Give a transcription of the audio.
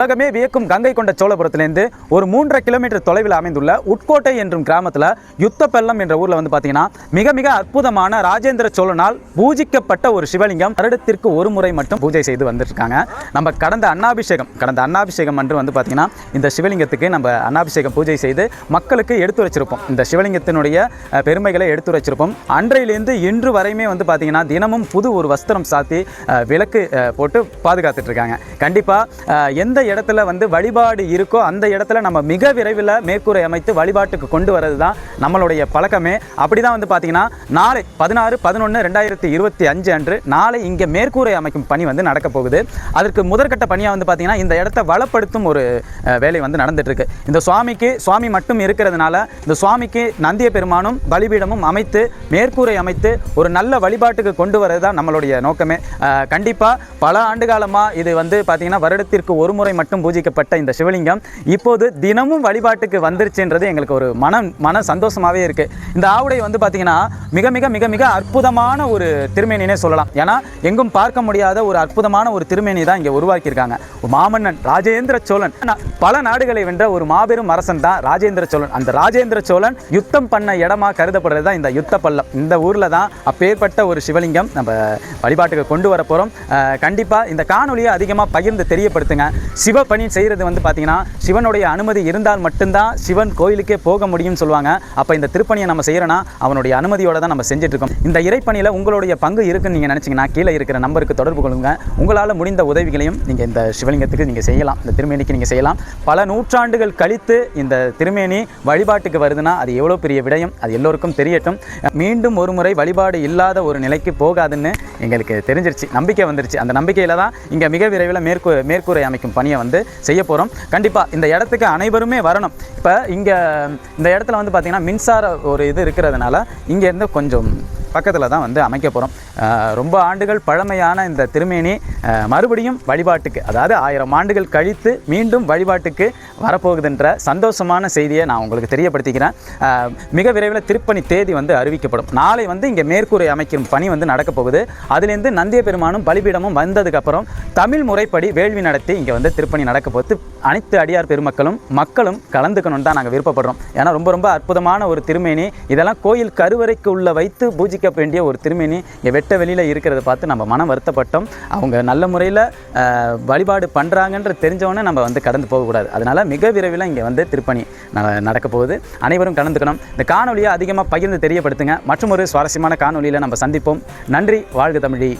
உலகமே வியக்கும் கங்கை கொண்ட சோழபுரத்திலேருந்து ஒரு மூன்றரை கிலோமீட்டர் தொலைவில் அமைந்துள்ள உட்கோட்டை என்றும் கிராமத்தில் யுத்த பெல்லம் என்ற ஊரில் வந்து பார்த்தீங்கன்னா மிக மிக அற்புதமான ராஜேந்திர சோழனால் பூஜிக்கப்பட்ட ஒரு சிவலிங்கம் வருடத்திற்கு ஒரு முறை மட்டும் பூஜை செய்து வந்துருக்காங்க. நம்ம கடந்த அன்னாபிஷேகம் கடந்த அன்னாபிஷேகம் அன்று வந்து பார்த்தீங்கன்னா இந்த சிவலிங்கத்துக்கு நம்ம அன்னாபிஷேகம் பூஜை செய்து மக்களுக்கு எடுத்து வச்சிருப்போம். இந்த சிவலிங்கத்தினுடைய பெருமைகளை எடுத்து வச்சிருப்போம். அன்றையிலேருந்து இன்று வரையுமே வந்து பார்த்தீங்கன்னா தினமும் புது ஒரு வஸ்திரம் சாத்தி விளக்கு போட்டு பாதுகாத்துட்டு இருக்காங்க. கண்டிப்பாக எந்த இடத்துல வந்து வழிபாடு இருக்கோ அந்த இடத்துல நம்ம மிக விரைவில் மேற்கூரை அமைத்து வழிபாட்டுக்கு கொண்டு வரது தான் நம்மளுடைய பழக்கமே. அப்படி தான் வந்து பார்த்தீங்கன்னா நாளை பதினாறு பதினொன்று ரெண்டாயிரத்தி இருபத்தி அஞ்சு அன்று நாளை இங்கே மேற்கூரை அமைக்கும் பணி வந்து நடக்க போகுது. அதற்கு முதற்கட்ட பணியாக வந்து பார்த்தீங்கன்னா இந்த இடத்த வளப்படுத்தும் ஒரு வேலை வந்து நடந்துட்டுருக்கு. இந்த சுவாமிக்கு சுவாமி மட்டும் இருக்கிறதுனால இந்த சுவாமிக்கு நந்திய பெருமானும் பலிபீடமும் அமைத்து மேற்கூரை அமைத்து ஒரு நல்ல வழிபாட்டுக்கு கொண்டு வரது தான் நம்மளுடைய நோக்கமே. கண்டிப்பாக பல ஆண்டு காலமாக இது வந்து பார்த்தீங்கன்னா வருடத்திற்கு ஒரு முறை மட்டும் பூஜிக்கப்பட்ட இந்த சிவலிங்கம் இப்போது தினமும் வழிபாட்டுக்கு வந்துருச்சுன்றது எங்களுக்கு ஒரு மன மன சந்தோஷமாகவே இருக்குது இந்த ஆவுடை வந்து பார்த்தீங்கன்னா மிக மிக மிக மிக அற்புதமான ஒரு திருமேனினே சொல்லலாம். ஏன்னா எங்கும் பார்க்க முடியாத ஒரு அற்புதமான ஒரு திருமேனி தான் இங்கே உருவாக்கியிருக்காங்க. மாமன்னன் ராஜேந்திர சோழன். பல நாடுகளை வென்ற ஒரு மாபெரும் அரசன் தான் ராஜேந்திர சோழன். அந்த ராஜேந்திர சோழன் யுத்தம் பண்ண இடமா கருதப்படுறது தான் இந்த யுத்த பள்ளம். இந்த ஊரில் தான் அப்பேற்பட்ட ஒரு சிவலிங்கம் நம்ம வழிபாட்டுக்கு கொண்டு வர போகிறோம் கண்டிப்பாக இந்த காணொலியை அதிகமாக பகிர்ந்து தெரியப்படுத்துங்க. சிவ பணி செய்கிறது வந்து பார்த்தீங்கன்னா சிவனுடைய அனுமதி இருந்தால் மட்டும்தான் சிவன் கோயிலுக்கே போக முடியும்னு சொல்லுவாங்க. அப்போ இந்த திருப்பணியை நம்ம செய்கிறோன்னா அவனுடைய அனுமதியோட தான் நம்ம செஞ்சுட்டு இருக்கோம் இந்த இறைப்பணியில் உங்களுடைய பங்கு இருக்குன்னு நீங்கள் நினச்சிங்கன்னா கீழே இருக்கிற நம்பருக்கு தொடர்பு கொள்ளுங்க. உங்களால் முடிந்த உதவிகளையும் நீங்கள் இந்த சிவலிங்கத்துக்கு நீங்கள் செய்யலாம். இந்த திருமேனிக்கு நீங்கள் செய்யலாம். பல நூற்றாண்டுகள் கழித்து இந்த திருமேனி வழிபாட்டுக்கு வருதுன்னா அது எவ்வளோ பெரிய விடயம்? அது எல்லோருக்கும் தெரியட்டும். மீண்டும் ஒரு முறை வழிபாடு இல்லாத ஒரு நிலைக்கு போகாதுன்னு எங்களுக்கு தெரிஞ்சிருச்சு. நம்பிக்கை வந்துருச்சு. அந்த நம்பிக்கையில் தான் இங்கே மிக விரைவில் மேற்கூ மேற்கூரை அமைக்கும் பணியை வந்து செய்ய போகிறோம் கண்டிப்பாக இந்த இடத்துக்கு அனைவருமே வரணும். இப்போ இங்கே இந்த இடத்துல வந்து பார்த்திங்கன்னா மின்சார ஒரு இது இருக்கிறதுனால இங்கேருந்து கொஞ்சம் பக்கத்தில் தான் வந்து அமைக்க போகிறோம் ரொம்ப ஆண்டுகள் பழமையான இந்த திருமேனி மறுபடியும் வழிபாட்டுக்கு அதாவது ஆயிரம் ஆண்டுகள் கழித்து மீண்டும் வழிபாட்டுக்கு வரப்போகுதுன்ற சந்தோஷமான செய்தியை நான் உங்களுக்கு தெரியப்படுத்திக்கிறேன். மிக விரைவில் திருப்பணி தேதி வந்து அறிவிக்கப்படும். நாளை வந்து இங்கே மேற்கூரை அமைக்கும் பணி வந்து நடக்க போகுது. அதுலேருந்து நந்திய பெருமானும் பலிபீடமும் வந்ததுக்கப்புறம் தமிழ் முறைப்படி வேள்வி நடத்தி இங்கே வந்து திருப்பணி நடக்க போகுது. அனைத்து அடியார் பெருமக்களும் மக்களும் கலந்துக்கணும்னு தான் நாங்கள் விருப்பப்படுறோம். ஏன்னா ரொம்ப ரொம்ப அற்புதமான ஒரு திருமேனி. இதெல்லாம் கோயில் கருவறைக்கு உள்ள வைத்து பூஜிக்க வேண்டிய ஒரு திருமேனி. இங்கே வெட்ட வெளியில் இருக்கிறத பார்த்து நம்ம மனம் வருத்தப்பட்டோம். அவங்க நல்ல முறையில் வழிபாடு பண்ணுறாங்கன்ற தெரிஞ்சவொன்னே நம்ம வந்து கடந்து போகக்கூடாது. அதனால் மிக விரைவில் இங்கே வந்து திருப்பணி ந- நடக்க போகுது. அனைவரும் கலந்துக்கணும். இந்த காணொலியை அதிகமாக பகிர்ந்து தெரியப்படுத்துங்க. மற்றும் ஒரு சுவாரஸ்யமான காணொலியில் நம்ம சந்திப்போம். நன்றி. வாழ்க தமிழி.